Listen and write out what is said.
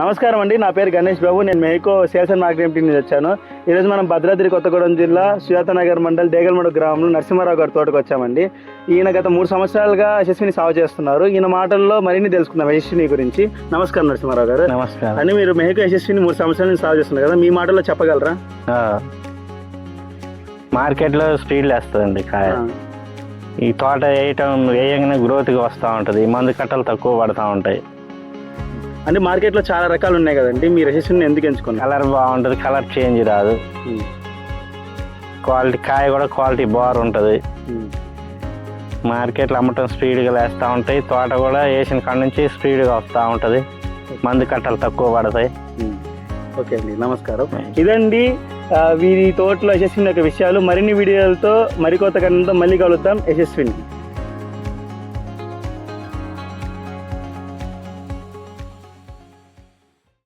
నమస్కారం అండి నా పేరు గణేష్ బాబు నేను మేకో సేల్స్ అండ్ మార్కెటింగ్ టీం నుంచి వచ్చాను. ఈరోజు మనం భద్రాద్రి కొత్తగూడెం జిల్లా సుజాతనగర్ మండల్ డేగల్మడు గ్రామంలో నరసింహారావు గారి తోటకు వచ్చామండి. ఈయన గత మూడు సంవత్సరాలుగా యశస్విని సాగు చేస్తున్నారు. ఈయన మాటల్లో మరిన్ని తెలుసుకుందాం యశస్విని గురించి. నమస్కారం నరసింహారావు గారు. నమస్కారం. అని మీరు మేకో యశస్విని మూడు సంవత్సరాల నుంచి సాగు చేస్తున్నారు కదా మీ మాటల్లో చెప్పగలరా. మార్కెట్లో స్పీడ్ లేస్తుందండి కాయ. ఈ తోట వేయటం వేయంగానే గ్రోత్గా వస్తూ ఉంటుంది. మందు కట్టలు తక్కువ పడతా ఉంటాయి. అంటే మార్కెట్లో చాలా రకాలు ఉన్నాయి కదండి. మీరు యశస్విని ఎందుకు ఎంచుకున్నారు? కలర్ బాగుంటుంది కలర్ చేంజ్ రాదు. క్వాలిటీ కాయ కూడా క్వాలిటీ బార్ ఉంటుంది. మార్కెట్లో అమ్మటం స్పీడ్గా లేస్తూ ఉంటాయి. తోట కూడా వేసిన కాడ నుంచి స్పీడ్గా వస్తూ ఉంటుంది. మందు కట్టలు తక్కువ పడతాయి. ఓకే అండి. నమస్కారం. ఇదండి ఆ, వీరి తోటలో యశస్విని యొక్క విషయాలు. మరిన్ని వీడియోలతో మరికొత్త కన్నా మళ్ళీ కలుద్దాం. యశస్విని.